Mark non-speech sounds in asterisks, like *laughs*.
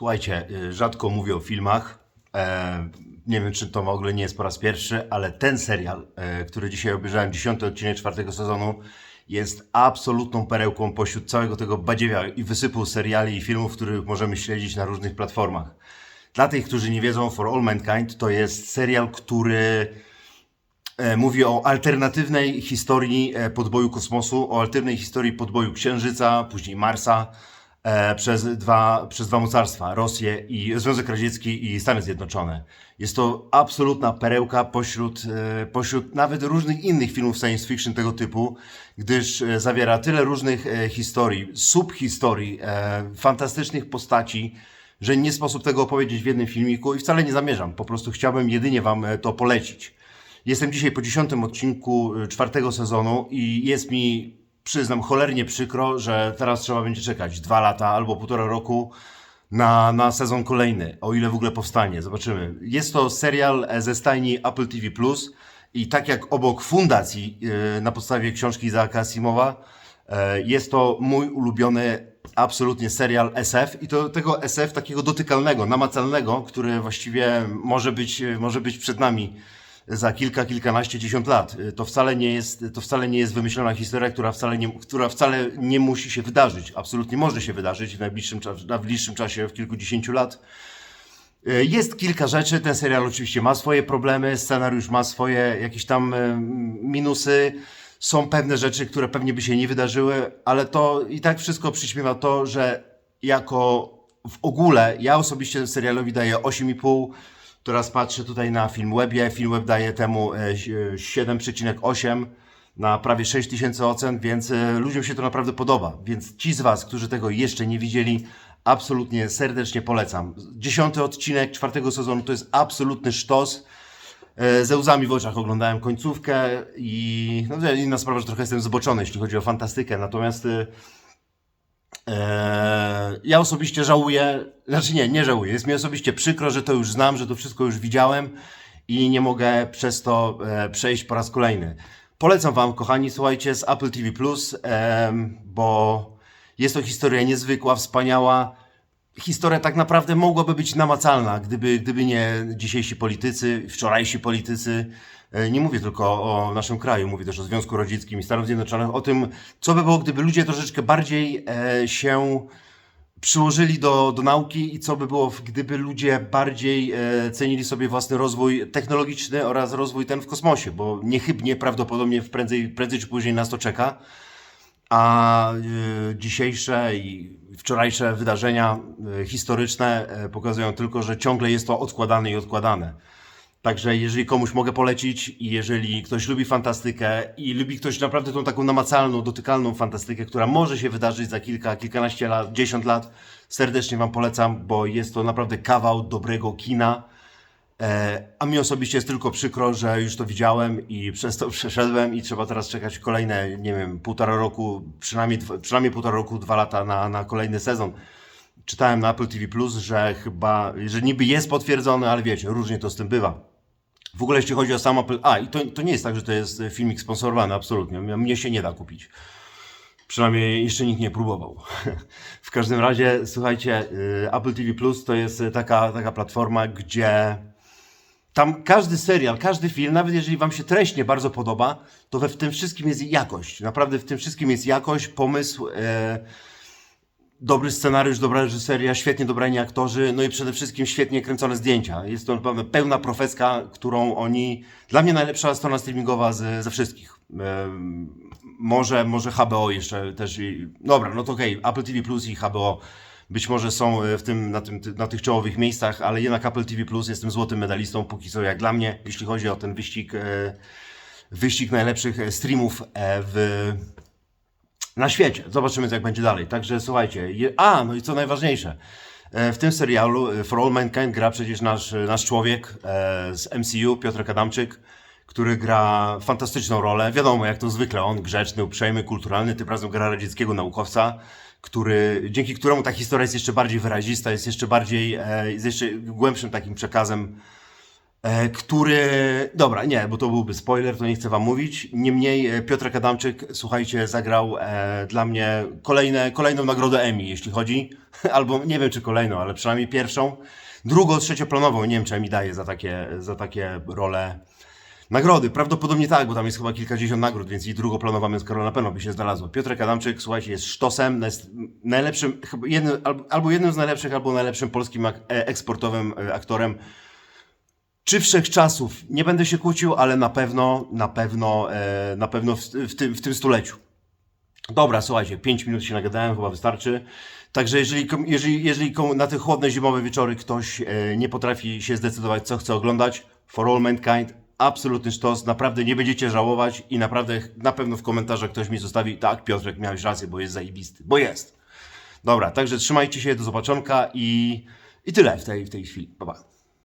Słuchajcie, y, rzadko mówię o filmach. E, nie wiem, czy to w ogóle nie jest po raz pierwszy, ale ten serial, e, który dzisiaj obejrzałem, dziesiąty odcinek czwartego sezonu, jest absolutną perełką pośród całego tego badziewia i wysypu seriali i filmów, których możemy śledzić na różnych platformach. Dla tych, którzy nie wiedzą, For All Mankind to jest serial, który e, mówi o alternatywnej historii podboju kosmosu, o alternatywnej historii podboju Księżyca, później Marsa e, przez, dwa, przez dwa mocarstwa, Rosję i Związek Radziecki i Stany Zjednoczone. Jest to absolutna perełka pośród, e, pośród nawet różnych innych filmów science fiction tego typu, gdyż e, zawiera tyle różnych e, historii, subhistorii, e, fantastycznych postaci, że nie sposób tego opowiedzieć w jednym filmiku i wcale nie zamierzam. Po prostu chciałbym jedynie Wam e, to polecić. Jestem dzisiaj po dziesiątym odcinku y, czwartego sezonu i jest mi, przyznam, cholernie przykro, że teraz trzeba będzie czekać dwa lata albo półtora roku na, na sezon kolejny, o ile w ogóle powstanie. Zobaczymy. Jest to serial ze stajni Apple TV+. I tak jak obok fundacji yy, na podstawie książki Izaaka Asimowa, e, jest to mój ulubiony absolutnie serial SF i to tego SF takiego dotykalnego, namacalnego, który właściwie może być, może być przed nami za kilka, kilkanaście, dziesiąt lat. To wcale nie jest, to wcale nie jest wymyślona historia, która wcale, nie, która wcale nie musi się wydarzyć. Absolutnie może się wydarzyć w najbliższym, cza- na bliższym czasie, w kilkudziesięciu lat. E, Jest kilka rzeczy. Ten serial oczywiście ma swoje problemy, scenariusz ma swoje jakieś tam e, minusy. Są pewne rzeczy, które pewnie by się nie wydarzyły, ale to i tak wszystko przyćmiewa to, że jako w ogóle ja osobiście serialowi daję 8,5. Teraz patrzę tutaj na Filmwebie. Filmweb daje temu e, si- 7,8 na prawie 6 tysięcy ocen, więc e, ludziom się to naprawdę podoba. Więc ci z Was, którzy tego jeszcze nie widzieli, absolutnie serdecznie polecam. Dziesiąty odcinek czwartego sezonu to jest absolutny sztos. E, Ze łzami w oczach oglądałem końcówkę i no, inna sprawa, że trochę jestem zboczony, jeśli chodzi o fantastykę. Natomiast e, e, ja osobiście żałuję, znaczy nie, nie żałuję. Jest mi osobiście przykro, że to już znam, że to wszystko już widziałem i nie mogę przez to e, przejść po raz kolejny. Polecam Wam, kochani, słuchajcie, z Apple TV, em, bo jest to historia niezwykła, wspaniała. Historia tak naprawdę mogłaby być namacalna, gdyby, gdyby nie dzisiejsi politycy, wczorajsi politycy. E, Nie mówię tylko o naszym kraju, mówię też o Związku Radzieckim i Stanach Zjednoczonych, o tym, co by było, gdyby ludzie troszeczkę bardziej e, się przyłożyli do, do nauki i co by było, gdyby ludzie bardziej e, cenili sobie własny rozwój technologiczny oraz rozwój ten w kosmosie, bo niechybnie prawdopodobnie prędzej, prędzej czy później nas to czeka. A e, dzisiejsze i wczorajsze wydarzenia e, historyczne e, pokazują tylko, że ciągle jest to odkładane i odkładane. Także jeżeli komuś mogę polecić i jeżeli ktoś lubi fantastykę i lubi ktoś naprawdę tą taką namacalną, dotykalną fantastykę, która może się wydarzyć za kilka, kilkanaście lat, dziesiąt lat, serdecznie Wam polecam, bo jest to naprawdę kawał dobrego kina. E, a mi osobiście jest tylko przykro, że już to widziałem i przez to *laughs* przeszedłem i trzeba teraz czekać kolejne, nie wiem, półtora roku, przynajmniej, przynajmniej półtora roku, dwa lata na, na kolejny sezon. Czytałem na Apple TV+, że chyba, że niby jest potwierdzony, ale wiecie, różnie to z tym bywa. W ogóle jeśli chodzi o sam Apple... A, i to, to nie jest tak, że to jest filmik sponsorowany, absolutnie. Mnie się nie da kupić. Przynajmniej jeszcze nikt nie próbował. *laughs* w każdym razie, słuchajcie, y, Apple TV Plus to jest taka, taka platforma, gdzie tam każdy serial, każdy film, nawet jeżeli Wam się treść nie bardzo podoba, to we w tym wszystkim jest jakość. Naprawdę w tym wszystkim jest jakość, pomysł, e, dobry scenariusz, dobra reżyseria, świetnie dobrani aktorzy, no i przede wszystkim świetnie kręcone zdjęcia. Jest to naprawdę pełna profeska, którą oni... Dla mnie najlepsza strona streamingowa ze, ze wszystkich. Em, może, może HBO jeszcze też. I, dobra, no to okej, Apple TV Plus i HBO być może są e, w tym, na, tym, na tych czołowych miejscach, ale jednak Apple TV Plus jestem złotym medalistą póki co jak dla mnie, jeśli chodzi o ten wyścig, e, wyścig najlepszych e, streamów w, na świecie. Zobaczymy, jak będzie dalej. Także słuchajcie. A, no i co najważniejsze. W tym serialu For All Mankind gra przecież nasz, nasz człowiek z MCU, Piotr Adamczyk, który gra fantastyczną rolę. Wiadomo, jak to zwykle, on grzeczny, uprzejmy, kulturalny, tym razem gra radzieckiego naukowca, który, dzięki któremu ta historia jest jeszcze bardziej wyrazista, jest jeszcze bardziej, e, jest jeszcze głębszym takim przekazem e, który. Dobra, nie, bo to byłby spoiler, to nie chcę wam mówić. Niemniej e, Piotr Adamczyk, słuchajcie, zagrał dla mnie kolejne, kolejną nagrodę Emmy, jeśli chodzi. *laughs* Albo nie wiem, czy kolejną, ale przynajmniej pierwszą. Drugą, trzecioplanową, nie wiem, czy Emmy daje za takie, za takie role. Nagrody, prawdopodobnie tak, bo tam jest chyba kilkadziesiąt nagród, więc i drugoplanowa męska na pewno by się znalazła. Piotrek Adamczyk, słuchajcie, jest sztosem, jest najlepszym, jednym, albo, jednym z najlepszych, albo najlepszym polskim ak- e, eksportowym e, aktorem czy wszechczasów. Nie będę się kłócił, ale na pewno, na pewno, e, na pewno w, w, tym, w tym stuleciu. Dobra, słuchajcie, 5 minut się nagadałem, chyba wystarczy. Także jeżeli, jeżeli, jeżeli na te chłodne zimowe wieczory ktoś nie potrafi się zdecydować, co chce oglądać, For All Mankind, absolutny sztos, naprawdę nie będziecie żałować i naprawdę na pewno w komentarzach ktoś mi zostawi, tak Piotrek, miałeś rację, bo jest zajebisty, bo jest. Dobra, także trzymajcie się, do zobaczonka i, i tyle w tej, w tej chwili. Pa, pa.